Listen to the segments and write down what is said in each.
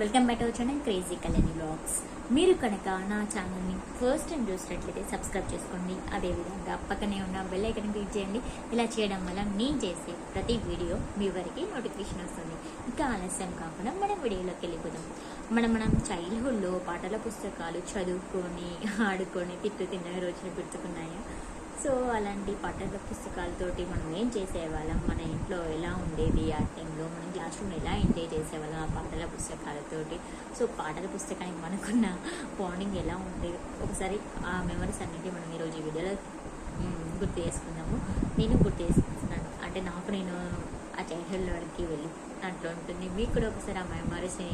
Welcome back our channel crazy Kalyani blogs మీరు కనుక నా ఛానల్ని ఫస్ట్ టైం చూసినట్లయితే సబ్స్క్రైబ్ చేసుకోండి. అదేవిధంగా పక్కనే ఉన్న బెల్ ఐకన్ క్లిక్ చేయండి. ఇలా చేయడం వల్ల నేను చేసే ప్రతి వీడియో మీ వరకు నోటిఫికేషన్ వస్తుంది. ఇంకా ఆలస్యం కాకుండా మనం వీడియోలోకి వెళ్ళిపోదాం. మనం మనం చైల్డ్హుడ్లో పాటల పుస్తకాలు చదువుకొని ఆడుకొని తిట్టు తిన్న రోజులు గుర్తుకున్నాయా? సో అలాంటి పాటల పుస్తకాలతోటి మనం ఏం చేసేవాళ్ళం? మన ఇంట్లో ఎలా ఉండేది ఆ టైంలో? మనం క్లాస్ రూమ్ ఎలా ఎంజాయ్ చేసేవాళ్ళం ఆ పాటల పుస్తకాలతోటి? సో పాటల పుస్తకానికి మనకున్న బాండింగ్ ఎలా ఉండేది ఒకసారి ఆ మెమరీస్ అన్నిటి మనం ఈరోజు ఈ వీడియోలో గుర్తు చేసుకుందాము. నేను గుర్తు చేసుకుంటున్నాను. అంటే నాకు నేను ఆ చైల్డ్హుడ్ వరకు వెళ్ళి దాంట్లో ఉంటుంది. మీకు కూడా ఒకసారి ఆ మెమరీస్ని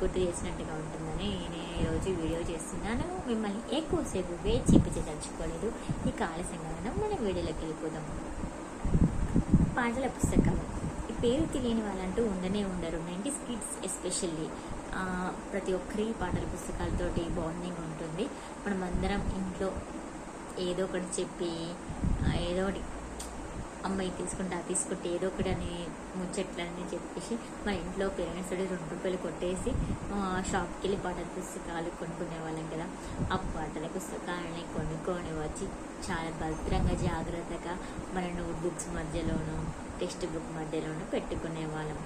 గుర్తు చేసినట్టుగా ఉంటుందని నేను ఈరోజు వీడియో చేస్తున్నాను. మిమ్మల్ని ఎక్కువసేపు వేచి చూపించదలుచుకోలేదు ఈ ఆలస్యంగా మనం మనం వీడియోలోకి వెళ్ళిపోదాం. పాటల పుస్తకాలు ఈ పేరు తెలియని వాళ్ళంటూ ఉండనే ఉండరు. Nineties kids especially. ప్రతి ఒక్కరి పాటల పుస్తకాలతోటి బాండింగ్ ఉంటుంది. మనం అందరం ఇంట్లో ఏదో ఒకటి చెప్పి ఏదో ఒకటి అమ్మాయి తీసుకుంటే తీసుకుంటే ఏదో ఒకటి అని ముచ్చట్లని చెప్పేసి మా ఇంట్లో పేరెంట్స్ రెండు రూపాయలు కొట్టేసి షాప్కి వెళ్ళి పాటల పుస్తకాలు కొనుక్కునే వాళ్ళం కదా. ఆ పాటల పుస్తకాలని కొనుక్కొని వచ్చి చాలా భద్రంగా జాగ్రత్తగా మన నోట్బుక్స్ మధ్యలోనూ టెక్స్ట్ బుక్ మధ్యలోనూ పెట్టుకునే వాళ్ళం.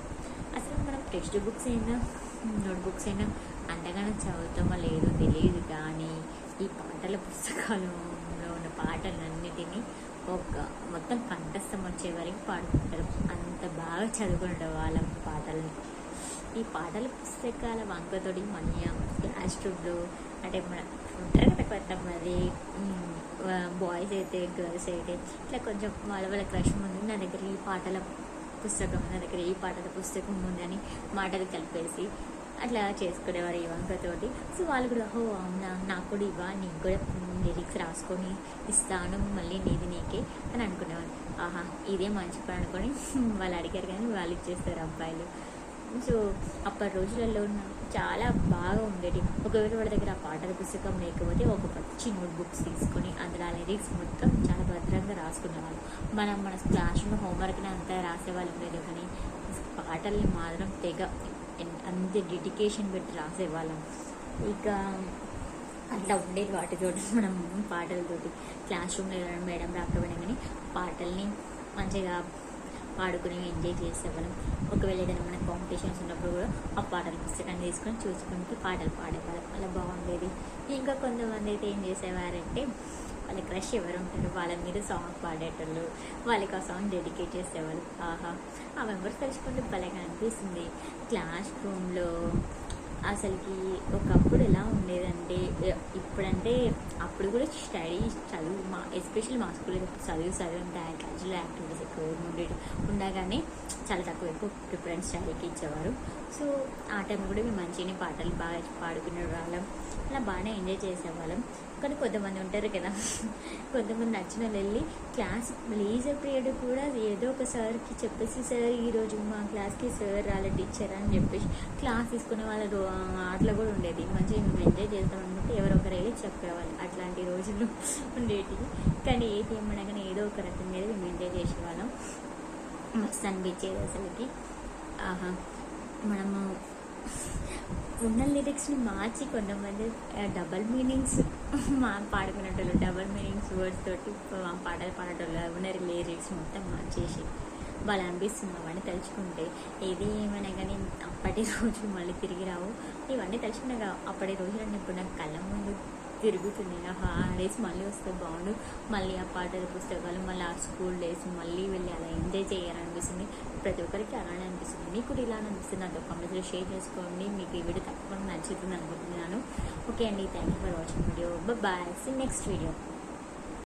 అసలు మనం టెక్స్ట్ బుక్స్ అయినా నోట్బుక్స్ అయినా అంతగానో చదువుతామో లేదో తెలియదు కానీ ఈ పాటల పుస్తకాలలో ఉన్న పాటలన్నిటినీ ఒక మొత్తం కంఠస్థం వచ్చే వరకు పాడుకుంటారు. అంత బాగా చదువుకుంటారు వాళ్ళ పాటలు ఈ పాటల పుస్తకాల వంకతోటి మన క్లాస్ రూమ్లో అంటే మన ఉంటారు కదా కొంతమంది బాయ్స్ అయితే గర్ల్స్ అయితే ఇట్లా కొంచెం వాళ్ళ వాళ్ళ క్రష్ ఉంది నా దగ్గర ఈ పాటల పుస్తకం నా దగ్గర ఈ పాటల పుస్తకం ఉందని మాటలు కలిపేసి అట్లా చేసుకునేవారు ఈ వంకతోటి. సో వాళ్ళు కూడా ఓ అవునా? నాకు కూడా ఇవ్వ. నీకు కూడా లిరిక్స్ రాసుకొని ఇస్తాను. మళ్ళీ నీది నీకే. అని అనుకునేవారు. ఆహా ఇదే మంచి పని అనుకొని వాళ్ళు అడిగారు కానీ వాళ్ళు ఇచ్చేస్తారు అబ్బాయిలు. సో అప్పటి రోజులలో ఉన్న చాలా బాగా ఉండేది ఒకవేళ వాళ్ళ దగ్గర ఆ పాటల పుస్తకం లేకపోతే ఒక పచ్చి నోట్బుక్స్ తీసుకొని అందులో ఆ లిరిక్స్ మొత్తం చాలా భద్రంగా రాసుకునేవాళ్ళు మనం మన క్లాస్ రూమ్ హోంవర్క్ని అంతా రాసేవాళ్ళం లేదు కానీ పాటల్ని మాత్రం తెగ అంత డెడికేషన్ పెట్టి రాసేవాళ్ళం ఇక అట్లా ఉండేది వాటితోటి మనం పాటలతోటి క్లాస్ రూమ్లో మేడం రాకపోయినా కానీ పాటల్ని మంచిగా పాడుకుని ఎంజాయ్ చేసేవాళ్ళం ఒకవేళ ఏదైనా మన కాంపిటీషన్స్ ఉన్నప్పుడు కూడా ఆ పాటల పుస్తకాన్ని తీసుకొని చూసుకుంటూ పాటలు పాడేవాళ్ళం. అలా బాగుండేది. ఇంకా కొంతమంది అయితే ఏం చేసేవారంటే వాళ్ళ క్రష్ ఎవరు ఉంటారు వాళ్ళ మీద సాంగ్ పాడేటోళ్ళు. వాళ్ళకి ఆ సాంగ్ డెడికేట్ చేసేవాళ్ళు. ఆహా ఆ మెంబర్స్ తలుచుకుంటే భలేగా అనిపిస్తుంది. క్లాస్ రూమ్లో అసలుకి ఒకప్పుడు ఎలా ఉండేదంటే ఇప్పుడంటే అప్పుడు కూడా స్టడీ చదువు మా ఎస్పెషల్లీ మా స్కూల్లో చదువు చదువు అంటే క్యాజువల్ యాక్టివిటీస్ ఎక్కువ ఉండేది ఉండగానే చాలా తక్కువ ఎక్కువ ప్రిఫరెన్స్ స్టడీకి ఇచ్చేవారు. సో ఆ టైం కూడా మేము మంచిగానే పాటలు బాగా పాడుకునే వాళ్ళం. అలా బాగానే ఎంజాయ్ చేసేవాళ్ళం. కానీ కొంతమంది ఉంటారు కదా కొంతమంది నచ్చిన వెళ్ళి క్లాస్ లేజర్ పీరియడ్ కూడా ఏదో ఒక సార్కి చెప్పేసి సార్ ఈరోజు మా క్లాస్కి సార్ రాలే టీచర్? అని చెప్పేసి క్లాస్ తీసుకునే వాళ్ళ ఆటలు కూడా ఉండేది మంచిగా మేము ఎంజాయ్ చేద్దాం అనుకుంటే ఎవరో ఒకరు వెళ్ళి చెప్పేవాళ్ళు. అట్లాంటి రోజులు ఉండేటివి. కానీ ఏది ఏమనగానే ఏదో ఒక రకం మీద మేము ఎంజాయ్ చేసేవాళ్ళం. మస్తు అనిపించేది అసలుకి. ఆహా. మనము ఉన్న లిరిక్స్ని మార్చి కొంతమంది డబల్ మీనింగ్స్ మా పాడుకునేటోళ్ళు డబల్ మీనింగ్స్ వర్డ్స్ తోటి పాటలు పాడేటోళ్ళు ఉన్న లిరిక్స్ మొత్తం మార్చేసి వాళ్ళు అనిపిస్తుంది. అవన్నీ తలుచుకుంటే ఏది ఏమైనా కానీ అప్పటి రోజులు మళ్ళీ తిరిగి రావు. ఇవన్నీ తలుచుకున్నాక అప్పటి రోజులన్నీ ఇప్పుడు నాకు కళ్ళ ముందు తిరుగుతున్నాయి ఆహా ఆ డేస్ మళ్ళీ వస్తే బాగుండు. మళ్ళీ ఆ పాటల పుస్తకాలు మళ్ళీ ఆ స్కూల్ డేస్ మళ్ళీ వెళ్ళి అలా ఎంజాయ్ చేయాలనిపిస్తుంది. ప్రతి ఒక్కరికి అలానే అనిపిస్తుంది. మీకు కూడా ఇలా అనిపిస్తుంది. నాతో కామెంట్స్లో షేర్ చేసుకోండి. మీకు ఈ వీడియో తప్పకుండా నచ్చుతుంది అనుకుంటున్నాను. ఓకే అండి. Thank you for watching video bye see next video